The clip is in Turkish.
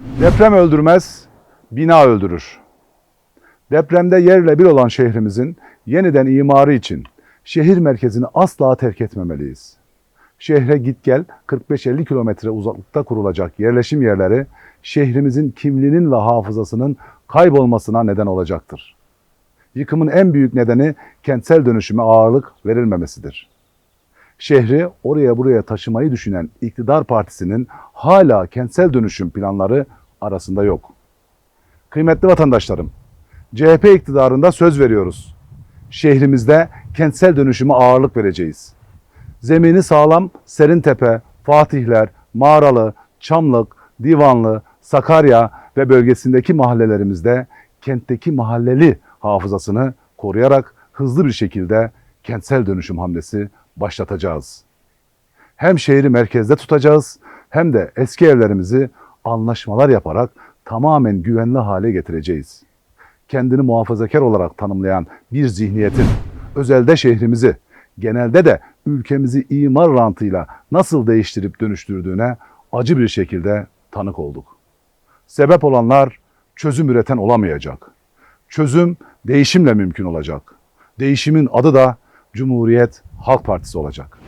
Deprem öldürmez, bina öldürür. Depremde yerle bir olan şehrimizin yeniden imarı için şehir merkezini asla terk etmemeliyiz. Şehre git gel 45-50 kilometre uzaklıkta kurulacak yerleşim yerleri şehrimizin kimliğinin ve hafızasının kaybolmasına neden olacaktır. Yıkımın en büyük nedeni kentsel dönüşüme ağırlık verilmemesidir. Şehri oraya buraya taşımayı düşünen iktidar partisinin hala kentsel dönüşüm planları arasında yok. Kıymetli vatandaşlarım, CHP iktidarında söz veriyoruz. Şehrimizde kentsel dönüşüme ağırlık vereceğiz. Zemini sağlam Serintepe, Fatihler, Mağaralı, Çamlık, Divanlı, Sakarya ve bölgesindeki mahallelerimizde kentteki mahalleli hafızasını koruyarak hızlı bir şekilde kentsel dönüşüm hamlesi başlatacağız. Hem şehri merkezde tutacağız hem de eski evlerimizi anlaşmalar yaparak tamamen güvenli hale getireceğiz. Kendini muhafazakar olarak tanımlayan bir zihniyetin özelde şehrimizi, genelde de ülkemizi imar rantıyla nasıl değiştirip dönüştürdüğüne acı bir şekilde tanık olduk. Sebep olanlar çözüm üreten olamayacak. Çözüm değişimle mümkün olacak. Değişimin adı da Cumhuriyet Halk Partisi olacak.